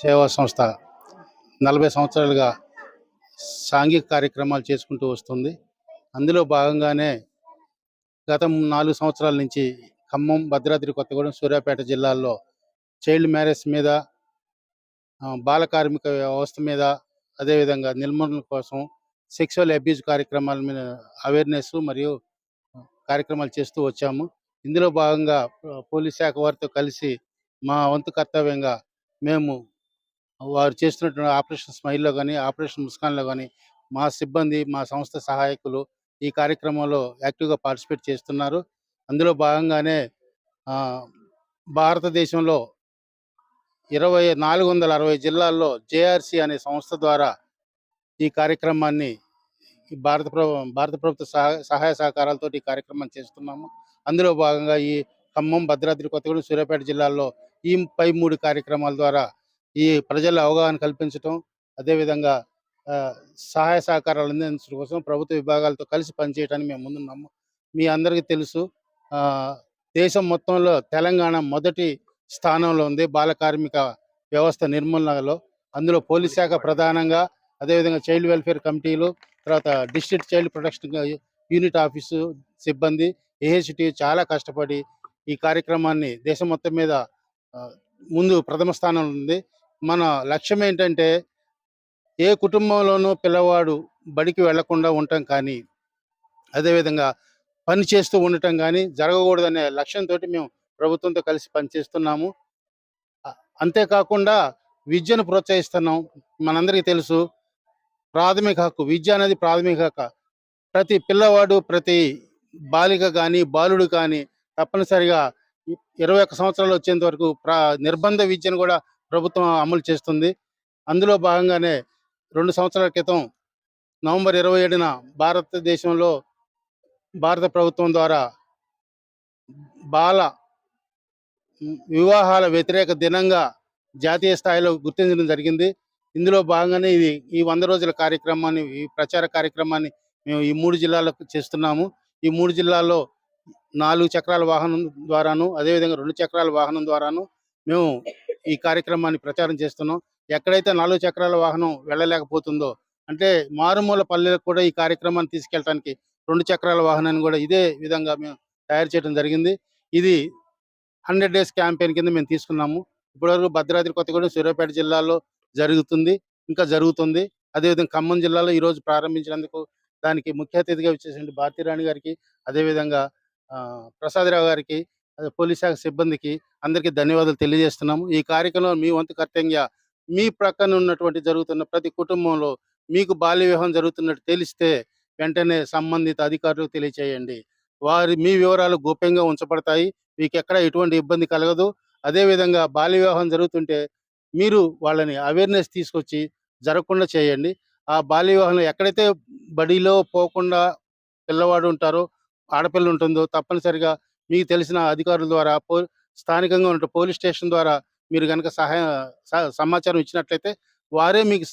సేవా సంస్థ నలభై సంవత్సరాలుగా సాంఘిక కార్యక్రమాలు చేసుకుంటూ వస్తుంది. అందులో భాగంగానే గత నాలుగు సంవత్సరాల నుంచి ఖమ్మం భద్రాద్రి కొత్తగూడెం సూర్యాపేట జిల్లాల్లో చైల్డ్ మ్యారేజ్ మీద బాల కార్మిక వ్యవస్థ మీద అదేవిధంగా నిర్మూలన కోసం సెక్షువల్ అబ్యూజ్ కార్యక్రమాల మీద అవేర్నెస్ మరియు కార్యక్రమాలు చేస్తూ వచ్చాము. ఇందులో భాగంగా పోలీస్ శాఖ వారితో కలిసి మా వంతు కర్తవ్యంగా మేము వారు చేస్తున్నటువంటి ఆపరేషన్ స్మైల్లో కానీ ఆపరేషన్ ముస్కాన్లో కానీ మా సిబ్బంది మా సంస్థ సహాయకులు ఈ కార్యక్రమంలో యాక్టివ్గా పార్టిసిపేట్ చేస్తున్నారు. అందులో భాగంగానే భారతదేశంలో ఇరవై నాలుగు వందల అరవై జిల్లాల్లో జేఆర్సి అనే సంస్థ ద్వారా ఈ కార్యక్రమాన్ని ఈ భారత ప్రభు భారత ప్రభుత్వ సహాయ సహాయ సహకారాలతో ఈ కార్యక్రమం చేస్తున్నాము. అందులో భాగంగా ఈ ఖమ్మం భద్రాద్రి కొత్తగూడెం సూర్యాపేట జిల్లాల్లో ఈ పై మూడు కార్యక్రమాల ద్వారా ఈ ప్రజల అవగాహన కల్పించడం అదేవిధంగా సహాయ సహకారాలు అందించడం కోసం ప్రభుత్వ విభాగాలతో కలిసి పనిచేయడానికి మేము ముందున్నాము మీ అందరికీ తెలుసు. దేశం మొత్తంలో తెలంగాణ మొదటి స్థానంలో ఉంది బాల కార్మిక వ్యవస్థ నిర్మూలనలో. అందులో పోలీస్ శాఖ ప్రధానంగా అదేవిధంగా చైల్డ్ వెల్ఫేర్ కమిటీలు తర్వాత district child protection unit office సిబ్బంది ఏహెచ్టి చాలా కష్టపడి ఈ కార్యక్రమాన్ని దేశం మొత్తం మీద ముందు ప్రథమ స్థానంలో ఉంది. మన లక్ష్యం ఏంటంటే ఏ కుటుంబంలోనూ పిల్లవాడు బడికి వెళ్ళకుండా ఉండటం కానీ అదేవిధంగా పని చేస్తూ ఉండటం కానీ జరగకూడదనే లక్ష్యంతో మేము ప్రభుత్వంతో కలిసి పనిచేస్తున్నాము. అంతేకాకుండా విద్యను ప్రోత్సహిస్తున్నాం. మనందరికీ తెలుసు ప్రాథమిక హక్కు విద్య అనేది ప్రాథమిక హక్కు. ప్రతి పిల్లవాడు ప్రతి బాలిక కానీ బాలుడు కానీ తప్పనిసరిగా ఇరవై ఒక్క సంవత్సరాలు వచ్చేంత వరకు ప్రా నిర్బంధ విద్యను కూడా ప్రభుత్వం అమలు చేస్తుంది. అందులో భాగంగానే రెండు సంవత్సరాల క్రితం నవంబర్ ఇరవై ఏడున భారతదేశంలో భారత ప్రభుత్వం ద్వారా బాల వివాహాల వ్యతిరేక దినంగా జాతీయ స్థాయిలో గుర్తించడం జరిగింది. ఇందులో భాగంగానే ఇది ఈ వంద రోజుల కార్యక్రమాన్ని ఈ ప్రచార కార్యక్రమాన్ని మేము ఈ మూడు జిల్లాలకు చేస్తున్నాము. ఈ మూడు జిల్లాల్లో నాలుగు చక్రాల వాహనం ద్వారాను అదేవిధంగా రెండు చక్రాల వాహనం ద్వారాను మేము ఈ కార్యక్రమాన్ని ప్రచారం చేస్తున్నాం. ఎక్కడైతే నాలుగు చక్రాల వాహనం వెళ్ళలేకపోతుందో అంటే మారుమూల పల్లెలకు కూడా ఈ కార్యక్రమాన్ని తీసుకెళ్ళడానికి రెండు చక్రాల వాహనాన్ని కూడా ఇదే విధంగా మేము తయారు చేయడం జరిగింది. ఇది హండ్రెడ్ డేస్ క్యాంపెయిన్ కింద మేము తీసుకున్నాము. ఇప్పటివరకు భద్రాద్రి కొత్తగూడెం సూర్యాపేట జిల్లాలో జరుగుతుంది ఇంకా జరుగుతుంది. అదేవిధంగా ఖమ్మం జిల్లాలో ఈ రోజు ప్రారంభించినందుకు దానికి ముఖ్య అతిథిగా వచ్చేసిన భారతీరాణి గారికి అదేవిధంగా ఆ, ప్రసాదరావు గారికి అదే పోలీస్ శాఖ సిబ్బందికి అందరికీ ధన్యవాదాలు తెలియజేస్తున్నాము. ఈ కార్యక్రమంలో మీ వంతు కర్తవ్యంగా మీ ప్రక్కన ఉన్నటువంటి జరుగుతున్న ప్రతి కుటుంబంలో మీకు బాల్య వివాహం జరుగుతున్నట్టు తెలిస్తే వెంటనే సంబంధిత అధికారులకు తెలియచేయండి. వారి మీ వివరాలు గోప్యంగా ఉంచబడతాయి. మీకు ఎక్కడ ఎటువంటి ఇబ్బంది కలగదు. అదేవిధంగా బాల్య వివాహం జరుగుతుంటే మీరు వాళ్ళని అవేర్నెస్ తీసుకొచ్చి జరగకుండా చేయండి. ఆ బాల్య వివాహంలో ఎక్కడైతే బడిలో పోకుండా పిల్లవాడు ఉంటారో ఆడపిల్ల ఉంటుందో తప్పనిసరిగా మీకు తెలిసిన అధికారుల ద్వారా పో స్థానికంగా ఉన్న పోలీస్ స్టేషన్ ద్వారా మీరు కనుక సహాయం సమాచారం ఇచ్చినట్లయితే వారే మీకు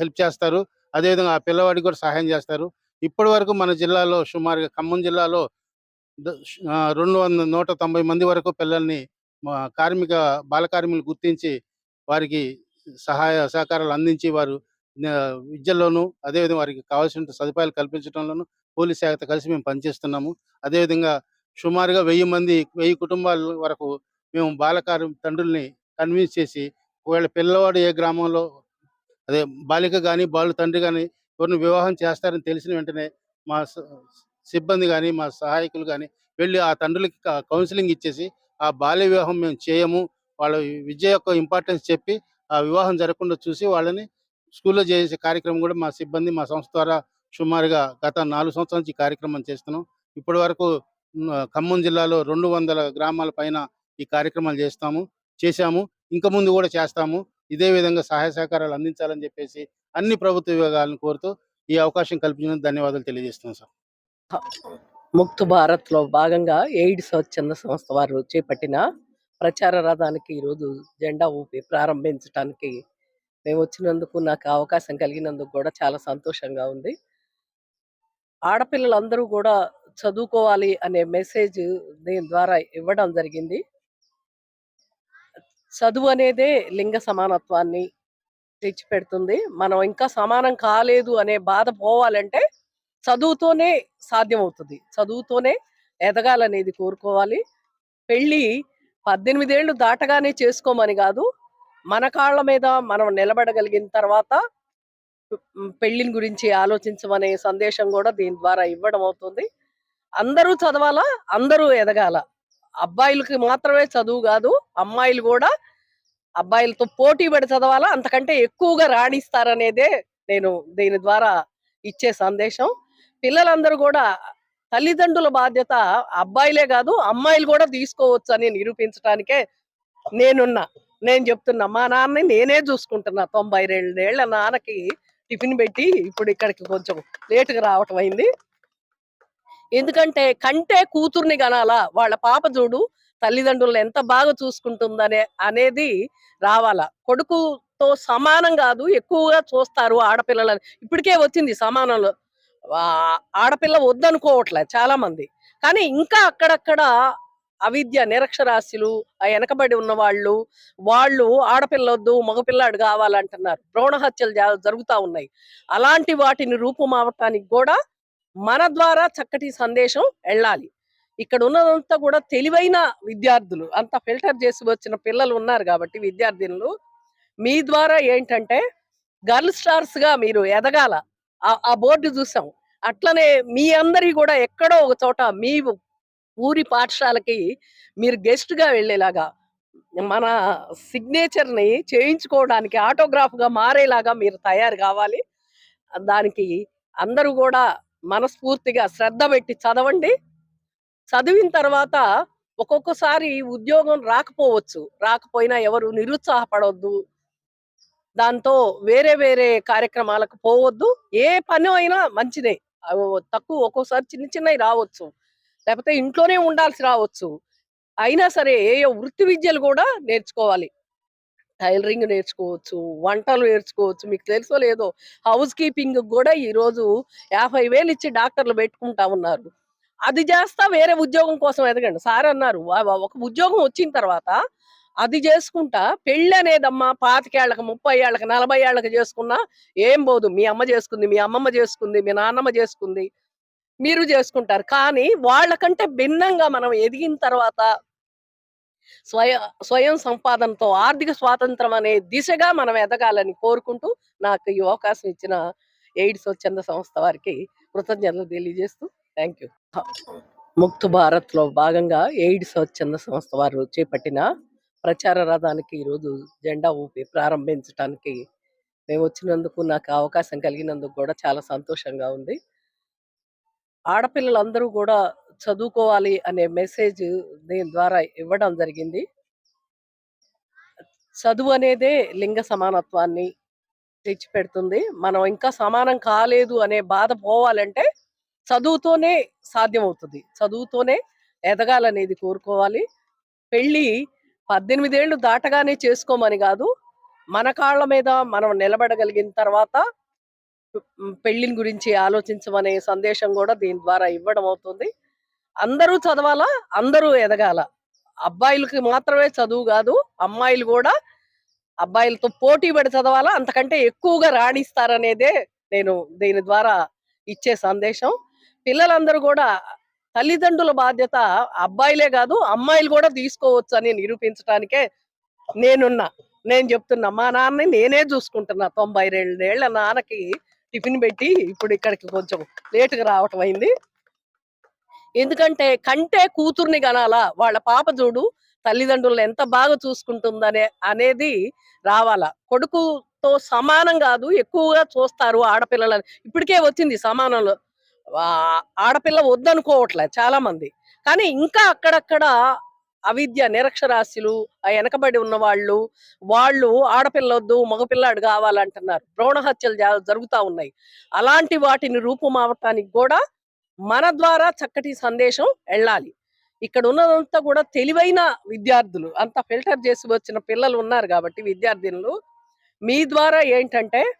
హెల్ప్ చేస్తారు. అదేవిధంగా ఆ పిల్లవాడికి కూడా సహాయం చేస్తారు. ఇప్పటి వరకు మన జిల్లాలో సుమారుగా ఖమ్మం జిల్లాలో రెండు వందల నూట తొంభై మంది వరకు పిల్లల్ని కార్మిక బాల కార్మికులు గుర్తించి వారికి సహాయ సహకారాలు అందించి వారు విద్యలోనూ అదేవిధంగా వారికి కావాల్సిన సదుపాయాలు కల్పించడంలోనూ పోలీస్ శాఖతో కలిసి మేము పనిచేస్తున్నాము. అదేవిధంగా సుమారుగా వెయ్యి మంది వెయ్యి కుటుంబాల వరకు మేము బాలకారు తండ్రుల్ని కన్విన్స్ చేసి ఒకవేళ పిల్లవాడు ఏ గ్రామంలో అదే బాలిక కానీ బాలు తండ్రి కానీ ఎవరిని వివాహం చేస్తారని తెలిసిన వెంటనే మా స- సిబ్బంది కానీ మా సహాయకులు కానీ వెళ్ళి ఆ తండ్రులకి కౌన్సిలింగ్ ఇచ్చేసి ఆ బాల్య వివాహం మేము చేయము. వాళ్ళ విద్య యొక్క ఇంపార్టెన్స్ చెప్పి ఆ వివాహం జరగకుండా చూసి వాళ్ళని స్కూల్లో చేసే కార్యక్రమం కూడా మా సిబ్బంది మా సంస్థ ద్వారా సుమారుగా గత నాలుగు సంవత్సరాల నుంచి కార్యక్రమం చేస్తున్నాం. ఇప్పటి వరకు ఖమ్మం జిల్లాలో రెండు వందల గ్రామాల పైన ఈ కార్యక్రమాలు చేస్తాము చేశాము. ఇంకా ముందు కూడా చేస్తాము. ఇదే విధంగా సహాయ సహకారాలు అందించాలని చెప్పేసి అన్ని ప్రభుత్వ విభాగాలను కోరుతూ ఈ అవకాశం కల్పించినందుకు ధన్యవాదాలు తెలియజేస్తున్నాం సార్. ముక్త్ భారత్లో భాగంగా ఎయిడ్స్ స్వచ్ఛంద సంస్థ వారు చేపట్టిన ప్రచార రథానికి ఈరోజు జెండా ఊపి ప్రారంభించడానికి మేము వచ్చినందుకు నాకు అవకాశం కలిగినందుకు కూడా చాలా సంతోషంగా ఉంది. ఆడపిల్లలందరూ కూడా చదువుకోవాలి అనే మెసేజ్ దీని ద్వారా ఇవ్వడం జరిగింది. చదువు అనేదే లింగ సమానత్వాన్ని తెచ్చిపెడుతుంది. మనం ఇంకా సమానం కాలేదు అనే బాధ పోవాలంటే చదువుతోనే సాధ్యమవుతుంది. చదువుతోనే ఎదగాలనేది కోరుకోవాలి. పెళ్ళి పద్దెనిమిదేళ్ళు దాటగానే చేసుకోమని కాదు మన కాళ్ళ మీద మనం నిలబడగలిగిన తర్వాత పెళ్ళిని గురించి ఆలోచించమనే సందేశం కూడా దీని ద్వారా ఇవ్వడం అవుతుంది. అందరూ చదవాలా? అందరూ ఎదగాల. అబ్బాయిలకి మాత్రమే చదువు కాదు అమ్మాయిలు కూడా అబ్బాయిలతో పోటీ పడి చదవాలా? అంతకంటే ఎక్కువగా రాణిస్తారనేదే నేను దీని ద్వారా ఇచ్చే సందేశం. పిల్లలందరూ కూడా తల్లిదండ్రుల బాధ్యత అబ్బాయిలే కాదు అమ్మాయిలు కూడా తీసుకోవచ్చు అని నిరూపించడానికే నేనున్నా. నేను చెప్తున్నా మా నాన్నని నేనే చూసుకుంటున్నా. తొంభై రెండేళ్ళ నాన్నకి టిఫిన్ పెట్టి ఇప్పుడు ఇక్కడికి కొంచెం లేటుగా రావటం అయింది. ఎందుకంటే కంటే కూతుర్ని కనాలా వాళ్ళ పాప చూడు తల్లిదండ్రులను ఎంత బాగా చూసుకుంటుందనే అనేది రావాలా. కొడుకుతో సమానం కాదు ఎక్కువగా చూస్తారు ఆడపిల్లలని. ఇప్పటికే వచ్చింది సమానంలో. ఆడపిల్ల వద్దనుకోవట్లే చాలా మంది కానీ ఇంకా అక్కడక్కడ అవిద్య నిరక్షరాస్యులు ఆ వెనకబడి ఉన్న వాళ్ళు వాళ్ళు ఆడపిల్ల వద్దు మగపిల్లాడు కావాలంటున్నారు. భ్రూణ హత్యలు జరుగుతూ జరుగుతా ఉన్నాయి. అలాంటి వాటిని రూపుమావటానికి కూడా మన ద్వారా చక్కటి సందేశం వెళ్ళాలి ఇక్కడ ఉన్నదంతా కూడా తెలివైన విద్యార్థులు అంత ఫిల్టర్ చేసి వచ్చిన పిల్లలు ఉన్నారు కాబట్టి విద్యార్థినులు మీ ద్వారా ఏంటంటే గర్ల్ స్టార్స్గా మీరు ఎదగాల. ఆ- బోర్డు చూసాం. అట్లనే మీ అందరి కూడా ఎక్కడో ఒక చోట మీ ఊరి పాఠశాలకి మీరు గెస్ట్గా వెళ్ళేలాగా మన సిగ్నేచర్ని చేయించుకోవడానికి ఆటోగ్రాఫ్గా మారేలాగా మీరు తయారు కావాలి. దానికి అందరూ కూడా మనస్ఫూర్తిగా శ్రద్ధ పెట్టి చదవండి. చదివిన తర్వాత ఒక్కొక్కసారి ఉద్యోగం రాకపోవచ్చు. రాకపోయినా ఎవరు నిరుత్సాహపడవద్దు దాంతో వేరే వేరే కార్యక్రమాలకు పోవద్దు. ఏ పని అయినా మంచిదే. తక్కువ ఒక్కోసారి చిన్న చిన్నవి రావచ్చు. లేకపోతే ఇంట్లోనే ఉండాల్సి రావచ్చు. అయినా సరే ఏ వృత్తి విద్యలు కూడా నేర్చుకోవాలి. టైలరింగ్ నేర్చుకోవచ్చు వంటలు నేర్చుకోవచ్చు మీకు తెలుసో లేదో హౌస్ కీపింగ్ కూడా ఈ రోజు యాభై వేలు ఇచ్చి డాక్టర్లు పెట్టుకుంటా ఉన్నారు. అది చేస్తా వేరే ఉద్యోగం కోసం ఎదగండి. సార్ అన్నారు ఒక ఉద్యోగం వచ్చిన తర్వాత అది చేసుకుంటా పెళ్ళి అనేదమ్మా పాతికేళ్ళకి ముప్పై ఏళ్ళకి నలభై ఏళ్ళకి చేసుకున్నా ఏం పోదు. మీ అమ్మ చేసుకుంది మీ అమ్మమ్మ చేసుకుంది మీ నాన్నమ్మ చేసుకుంది. మీరు చేసుకుంటారు. కానీ వాళ్ళకంటే భిన్నంగా మనం ఎదిగిన తర్వాత స్వయ స్వయం సంపాదనతో ఆర్థిక స్వాతంత్రం అనే దిశగా మనం ఎదగాలని కోరుకుంటూ నాకు ఈ అవకాశం ఇచ్చిన ఎయిడ్స్ స్వచ్ఛంద సంస్థ వారికి కృతజ్ఞతలు తెలియజేస్తూ థ్యాంక్ యూ. ముక్త్ భారత్లో భాగంగా ఎయిడ్స్ స్వచ్ఛంద సంస్థ వారు చేపట్టిన ప్రచార రథానికి ఈరోజు జెండా ఊపి ప్రారంభించడానికి మేము వచ్చినందుకు నాకు అవకాశం కలిగినందుకు కూడా చాలా సంతోషంగా ఉంది. ఆడపిల్లలందరూ కూడా చదువుకోవాలి అనే మెసేజ్ దీని ద్వారా ఇవ్వడం జరిగింది. చదువు అనేదే లింగ సమానత్వాన్ని తెచ్చిపెడుతుంది. మనం ఇంకా సమానం కాలేదు అనే బాధ పోవాలంటే చదువుతోనే సాధ్యమవుతుంది. చదువుతోనే ఎదగాలనేది కోరుకోవాలి. పెళ్ళి పద్దెనిమిదేళ్ళు దాటగానే చేసుకోమని కాదు మన కాళ్ళ మీద మనం నిలబడగలిగిన తర్వాత పెళ్ళిని గురించి ఆలోచించమనే సందేశం కూడా దీని ద్వారా ఇవ్వడం అవుతుంది. అందరూ చదవాలా? అందరూ ఎదగాల? అబ్బాయిలకి మాత్రమే చదువు కాదు అమ్మాయిలు కూడా అబ్బాయిలతో పోటీ పడి చదవాలా? అంతకంటే ఎక్కువగా రాణిస్తారనేదే నేను దీని ద్వారా ఇచ్చే సందేశం. పిల్లలందరూ కూడా తల్లిదండ్రుల బాధ్యత అబ్బాయిలే కాదు అమ్మాయిలు కూడా తీసుకోవచ్చు అని నిరూపించడానికే నేనున్నా. నేను చెప్తున్నా మా నాన్నని నేనే చూసుకుంటున్నా. తొంభై రెండేళ్ళ నాన్నకి టిఫిన్ పెట్టి ఇప్పుడు ఇక్కడికి కొంచెం లేటుగా రావటం అయింది. ఎందుకంటే కంటే కూతుర్ని కనాలా వాళ్ళ పాప చూడు తల్లిదండ్రులను ఎంత బాగా చూసుకుంటుందనే అనేది రావాలా. కొడుకుతో సమానం కాదు ఎక్కువగా చూస్తారు ఆడపిల్లలని. ఇప్పటికే వచ్చింది సమానంలో. ఆడపిల్ల వద్దనుకోవట్లే చాలా మంది కానీ ఇంకా అక్కడక్కడ అవిద్య నిరక్షరాస్యులు ఆ వెనకబడి ఉన్న వాళ్ళు వాళ్ళు ఆడపిల్ల వద్దు మగపిల్లాడు కావాలంటున్నారు. భ్రూణ హత్యలు జా- జరుగుతా ఉన్నాయి. అలాంటి వాటిని రూపుమావటానికి కూడా మన ద్వారా చక్కటి సందేశం వెళ్ళాలి ఇక్కడ ఉన్నదంతా కూడా తెలివైన విద్యార్థులు అంత ఫిల్టర్ చేసి వచ్చిన పిల్లలు ఉన్నారు కాబట్టి విద్యార్థినులు. మీ ద్వారా ఏంటంటే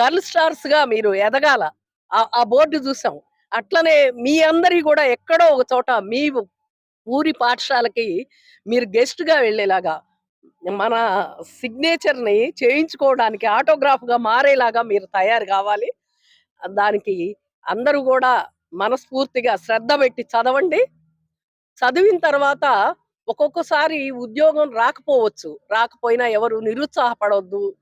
గర్ల్ స్టార్స్గా మీరు ఎదగాల. ఆ- బోర్డు చూసాం. అట్లనే మీ అందరి కూడా ఎక్కడో ఒక చోట మీ ఊరి పాఠశాలకి మీరు గెస్ట్గా వెళ్ళేలాగా మన సిగ్నేచర్ని చేయించుకోవడానికి ఆటోగ్రాఫ్గా మారేలాగా మీరు తయారు కావాలి. దానికి అందరూ కూడా మనస్ఫూర్తిగా శ్రద్ధ పెట్టి చదవండి. చదివిన తర్వాత ఒక్కొక్కసారి ఉద్యోగం రాకపోవచ్చు. రాకపోయినా ఎవరు నిరుత్సాహపడవద్దు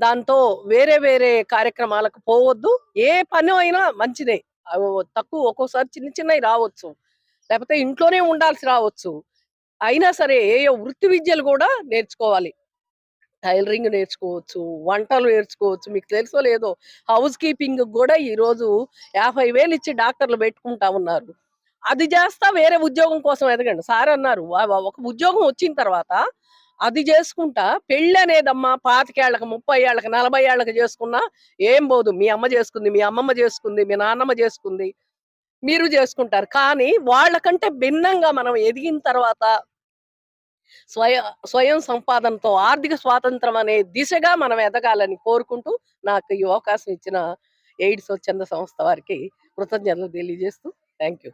దాంతో వేరే వేరే కార్యక్రమాలకు పోవద్దు. ఏ పని అయినా మంచిదే. తక్కువ ఒక్కోసారి చిన్న చిన్నవి రావచ్చు. లేకపోతే ఇంట్లోనే ఉండాల్సి రావచ్చు. అయినా సరే ఏ ఏ వృత్తి విద్యలు కూడా నేర్చుకోవాలి. టైలరింగ్ నేర్చుకోవచ్చు వంటలు నేర్చుకోవచ్చు మీకు తెలుసో లేదో హౌస్ కీపింగ్ కూడా ఈ రోజు యాభై వేలు ఇచ్చి డాక్టర్లు పెట్టుకుంటా ఉన్నారు. అది చేస్తా వేరే ఉద్యోగం కోసం ఎదగండి. సార్ అన్నారు ఒక ఉద్యోగం వచ్చిన తర్వాత అది చేసుకుంటా పెళ్ళి అనేదమ్మా పాతికేళ్ళకి ముప్పై ఏళ్ళకి నలభై ఏళ్ళకి చేసుకున్నా ఏం పోదు. మీ అమ్మ చేసుకుంది మీ అమ్మమ్మ చేసుకుంది మీ నాన్నమ్మ చేసుకుంది. మీరు చేసుకుంటారు. కానీ వాళ్ళకంటే భిన్నంగా మనం ఎదిగిన తర్వాత స్వయం స్వయం సంపాదనతో ఆర్థిక స్వాతంత్రం అనే దిశగా మనం ఎదగాలని కోరుకుంటూ నాకు ఈ అవకాశం ఇచ్చిన ఎయిడ్స్ స్వచ్ఛంద సంస్థ వారికి కృతజ్ఞతలు తెలియజేస్తూ థ్యాంక్ యూ